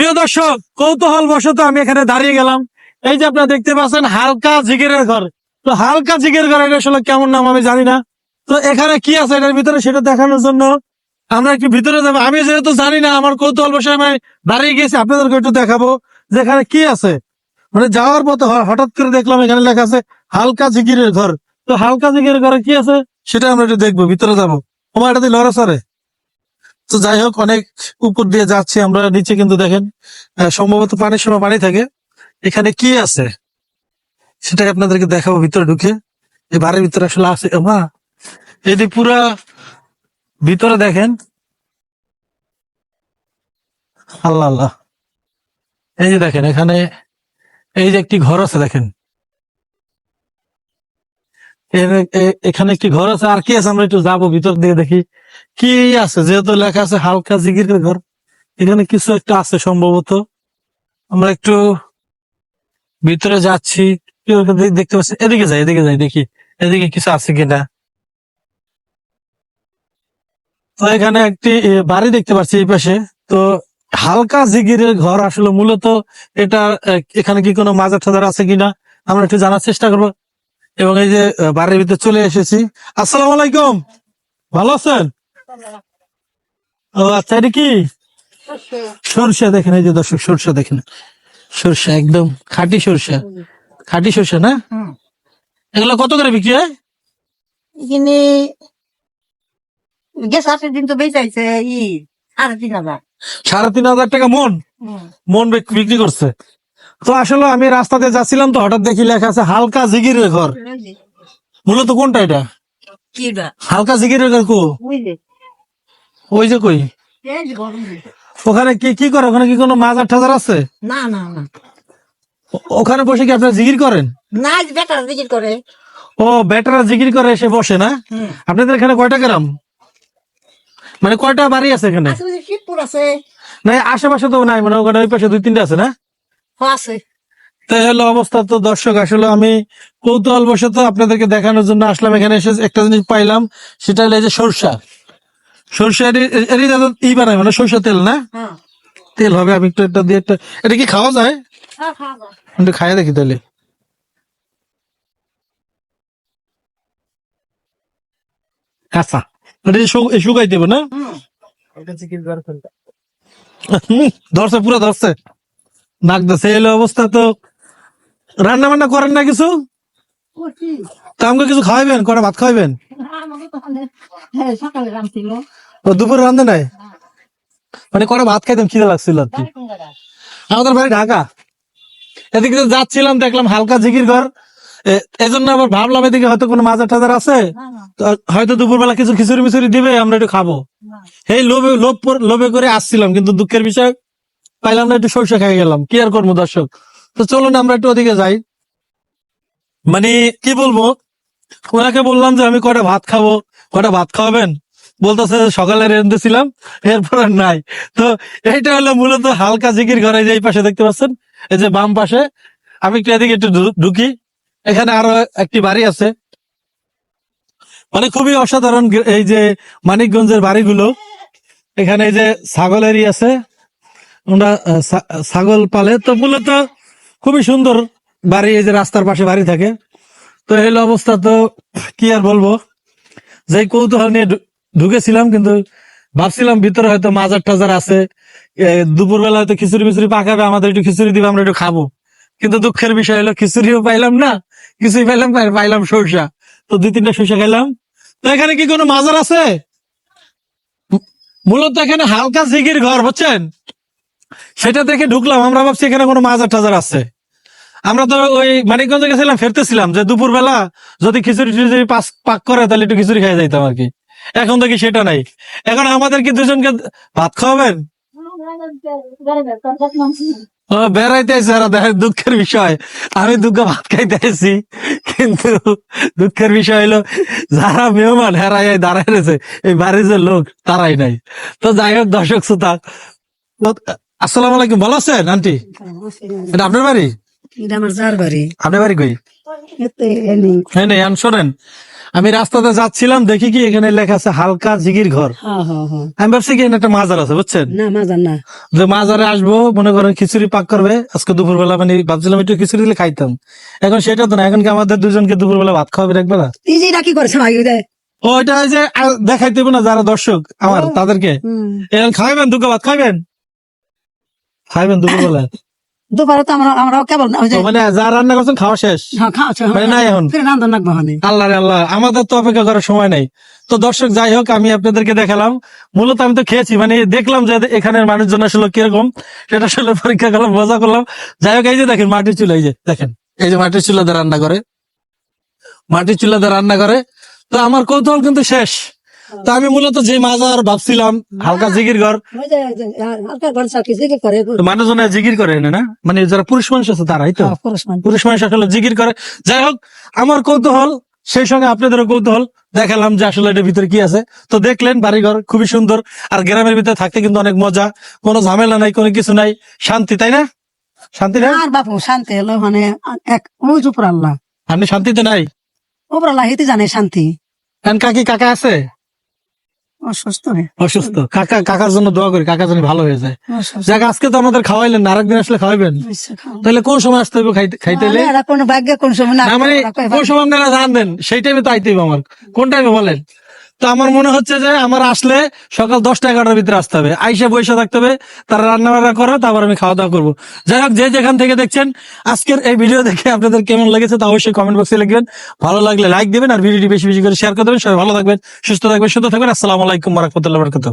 প্রিয় দর্শক কৌতূহল বশত আমি এখানে দাঁড়িয়ে গেলাম। এই যে আপনারা দেখতে পাচ্ছেন, হালকা জিগিরের ঘর। তো হালকা জিগের ঘর, এটা আসলে কেমন নাম আমি জানি না। তো এখানে কি আছে এটার ভিতরে সেটা দেখানোর জন্য আমরা একটু ভিতরে যাব। আমি যেহেতু জানি না, আমার কৌতূহল বসে আমি দাঁড়িয়ে গেছি, আপনাদেরকে একটু দেখাবো যে এখানে কি আছে। মানে যাওয়ার পথে হঠাৎ করে দেখলাম এখানে লেখা আছে, হালকা জিগিরের ঘর। তো হালকা জিগিরের ঘরে কি আছে, সেটা আমরা একটু দেখব, ভিতরে যাব। তোমার এটা দিয়ে লড়া সরে তো যাই হোক, অনেক উপর দিয়ে যাচ্ছি আমরা, নিচে কিন্তু দেখেন সম্ভবত পানির সময় পানি থাকে। এখানে কি আছে? সেটাই আপনাদেরকে দেখাবো ভিতরে ঢুকে। এই বাড়ির ভিতরে আসলে আছে মা এটি পুরা ভিতরে দেখেন। আল্লাহ আল্লাহ। এই যে দেখেন, এখানে এই যে একটি ঘর আছে, দেখেন। এখানে একটি ঘর আছে, আর কি আছে? আমরা একটু যাব, ভিতর দিয়ে দেখি। কি আছে? যেহেতু লেখা আছে, হালকা জিগিরের ঘর। এখানে কিছু একটা আছে সম্ভবত। আমরা একটু ভিতরে যাচ্ছি। দেখতে পাচ্ছি এদিকে যাই এদিকে যাই, দেখি। এদিকে কিছু আছে কিনা? তো এখানে একটি বাড়ি দেখতে পাচ্ছি এই পাশে। তো হালকা জিগিরের ঘর আসলে মূলত এটা এখানে কি কোনো মাজার টাজার আছে কিনা? আমরা একটু জানার চেষ্টা করব। এবং এই যে বাড়ির ভিতরে চলে এসেছি। আসসালামু আলাইকুম। ভালো আছেন? ও আচ্ছা এটা কি? সরষা দেখেন এই যে দর্শক সরষা দেখেন। সরষা একদম খাঁটি সরষা। খাঁটি সরষা না? এগুলো কত করে বিক্রি হয়? এখানে গ্যাস আসার দিন তো বেচাইছে ই সাড়ে তিন হাজার। সাড়ে তিন হাজার টাকা মন? মন বিক্রি করছে? তো আসলে আমি রাস্তাতে যাচ্ছিলাম তো হঠাৎ দেখি লেখা আছে হালকা জিগিরের ঘর। মূলত কোনটা এটা? হালকা জিগিরের ঘর কো? ওই যে কই। ওখানে কি কি করে? ওখানে কি কোনো মাজার টাজার আছে? না না না। ওখানে বসে কি আপনারা জিগির করেন? না বেটার জিকির করে। ও বেটারা জিগির করে এসে বসে না? আপনাদের এখানে কয়টা গ্রাম? মানে কয়টা বাড়ি আছে এখানে? শিবপুর আছে। না আশেপাশে তো নাই মানে ওখানে ওই পাশে দুই তিনটা আছে না? আছে। তাই হলো অবস্থা তো দর্শক আসলে আমি কৌতূহল বশত আপনাদেরকে দেখানোর জন্য আসলাম। এখানে এসে একটা জিনিস পাইলাম সেটা হলো এই যে সরষা। সরষা ই বানায় মানে সরষা তেল না? হ্যাঁ। তেল হবে আমি একটু এটা দিয়ে একটা এটা কি খাওয়া যায়? হ্যাঁ। একটু খাইয়ে দেখি তাহলে। আচ্ছা এটা শুকাই দেবো না? ধরছে পুরো ধরছে। নাক ধরছে এই অবস্থা তো। রান্না বান্না করেন না কিছু? তা আমাকে কিছু খাওয়াবেন কটা ভাত খাওয়াবেন হ্যাঁ, ও দুপুরে রান্ধে নাই? মানে কটা ভাত খাইতাম খিদে লাগছিল আর কি। আমাদের বাড়ি ঢাকা। এদিকে যাচ্ছিলাম দেখলাম হালকা জিগির ঘর। এজন্য আবার ভাবলাম এদিকে হয়তো কোনো মাজার টাজার আছে। হয়তো দুপুরবেলা কিছু খিচুড়ি মিচুড়ি দিবে আমরা একটু খাব। এই লোভে লোভ লোভে করে আসছিলাম কিন্তু দুঃখের বিষয় পাইলাম না একটু সরষে খাই গেলাম। কি আর করব দর্শক? তো চলুন আমরা একটু ওদিকে যাই। মানে কি বলব? ওনাকে বললাম যে, আমি কটা ভাত খাব? কটা ভাত খাওয়াবেন? বলতেছে সকালে রেঁধে ছিলাম এরপর আর নাই। তো এইটা হলো মূলত হালকা জিকির ঘরে যে এই পাশে দেখতে পাচ্ছেন? এই যে বাম পাশে। আমি একটু এদিকে একটু ঢুকি। এখানে আরও একটি বাড়ি আছে। মানে খুবই অসাধারণ এই যে মানিকগঞ্জের বাড়িগুলো। এখানে এই যে ছাগলেরই আছে। ওরা ছাগল পালে, তো মূলত খুবই সুন্দর বাড়ি, এই যে রাস্তার পাশে বাড়ি থাকে। তো এই অবস্থা তো কি আর বলব? যে কৌতূহল নিয়ে ঢুকেছিলাম, কিন্তু ভাবছিলাম ভিতরে হয়তো মাজার টাজার আছে। দুপুর বেলা হয়তো খিচুড়ি মিচুড়ি পাকাবে, আমাদের একটু খিচুড়ি দিবে, আমরা একটু খাব। কিন্তু দুঃখের বিষয় হলো, খিচুড়িও পাইলাম না, কিছুই পাইলাম পাইলাম সরষা। তো দুই তিনটা সরষা খাইলাম তো এখানে কি কোনো মাজার আছে? মূলত এখানে হালকা জিগির ঘর, বুঝছেন? সেটা দেখে ঢুকলাম, আমরা ভাবছি এখানে কোনো মাজার টাজার আছে। আমরা তো ওই মানিকগঞ্জে গেছিলাম, ফেরতেছিলাম যে দুপুর বেলা যদি খিচুড়ি টিচুড়ি পাক করে, তাহলে একটু খিচুড়ি খাই যাইতাম আর কি। এখন দেখি সেটা নাই। এখন আমাদের কি দুজনকে ভাত খাওয়াবেন? বেড়াইতে দুঃখের বিষয়। আমি দুঃখ ভাত খাইতে আসছি কিন্তু দুঃখের বিষয় হলো যারা মেহমান হেরাই দাঁড়ায় রয়েছে, এই বাড়ির যে লোক, তারাই নাই। তো যাই হোক, দর্শক, শ্রোতা আসসালামু আলাইকুম ভালো আছেন আন্টি? এটা আপনার বাড়ি? আপনার কই? হ্যাঁ নেই শোনেন। আমি রাস্তাতে যাচ্ছিলাম দেখি কি এখানে লেখা আছে হালকা জিগির ঘর। হ্যাঁ হ্যাঁ আমি ভাবছি কি একটা মাজার আছে বুঝছেন? না মাজার না। যে মাজারে আসব মনে করেন খিচুড়ি পাক করবে আজকে দুপুরবেলা মানে ভাবছিলাম একটু খিচুড়ি দিলে খাইতাম। এখন সেটা তো না এখন কি আমাদের দুজনকে দুপুরবেলা ভাত খাওয়াবে একবেলা যে কি করেছে ভাই ওই যে দেখাইতে না যারা দর্শক আমার তাদেরকে। এখন খাইবেন দুটো ভাত খাইবেন? খাইবেন দুপুরবেলা দুপুরে তো আমরা আমরাও কেবল মানে যা রান্না করছেন খাওয়া শেষ? হ্যাঁ মানে নাই এখন? আল্লাহ আল্লাহ আমাদের তো অপেক্ষা করার সময় নাই। তো দর্শক যাই হোক আমি আপনাদেরকে দেখালাম। মূলত আমি তো খেয়েছি মানে দেখলাম যে এখানের মানুষজন আসলে কীরকম। সেটা আসলে পরীক্ষা করলাম মজা করলাম। যাই হোক এই যে দেখেন মাটির চুলা এই যে দেখেন এই যে মাটির চুলাতে রান্না করে। মাটির চুলাতে রান্না করে। তো আমার কৌতূহল কিন্তু শেষ। তো আমি মূলত যে মাজার ভাবছিলাম হালকা জিগির ঘর। মানুষজনে জিগির করে না? মানে যারা পুরুষ মানুষ আছে তারাই তো। হ্যাঁ, পুরুষ মানুষ। আসলে জিকির করে। যাই হোক আমার কৌতূহল সেই সঙ্গে আপনাদেরও কৌতূহল। দেখালাম যে আসলে এটার ভিতরে কি আছে। তো দেখলেন বাড়িঘর খুবই সুন্দর আর গ্রামের ভিতরে থাকতে কিন্তু অনেক মজা। কোনো ঝামেলা নাই কোনো কিছু নাই। শান্তি তাই না? শান্তি না? আর বাপু শান্তি হলো মানে এক ওই উপর আল্লাহ। আপনি শান্তিতে নাই? উপর আল্লাহ হিতে জানে শান্তি। কাকি কাকা আছে? অসুস্থ অসুস্থ। কাকা কাকার জন্য দোয়া করি কাকা যেন ভালো হয়ে যায়। যাক আজকে তো আমাদের খাওয়াইলেন না আরেকদিন আসলে খাওয়াইবেন। তাহলে কোন সময় আসতে হবে খাইতে কোন ভাগ্যে কোন সময় না মানে কোন সময় আপনারা জানবেন সেই টাইমে তো আইতে হবে আমার। কোন টাইমে বলেন? তো আমার মনে হচ্ছে যে আমার আসলে সকাল দশটা এগারোটার ভিতরে আসতে হবে। আইসে বৈশা থাকতে হবে, তারা রান্না বান্না করো, তারপর আমি খাওয়া দাওয়া করব। যাই হোক, যে যেখান থেকে দেখছেন, আজকের এই ভিডিও দেখে আপনাদের কেমন লেগেছে তা অবশ্যই কমেন্ট বক্সে লিখবেন। ভালো লাগলে লাইক দেবেন আর ভিডিওটি বেশি বেশি করে শেয়ার করে দেবেন। সবাই ভালো থাকবেন, সুস্থ থাকবেন সুস্থ থাকবেন। আসসালামু আলাইকুম রহমতুল্লাহ বরকত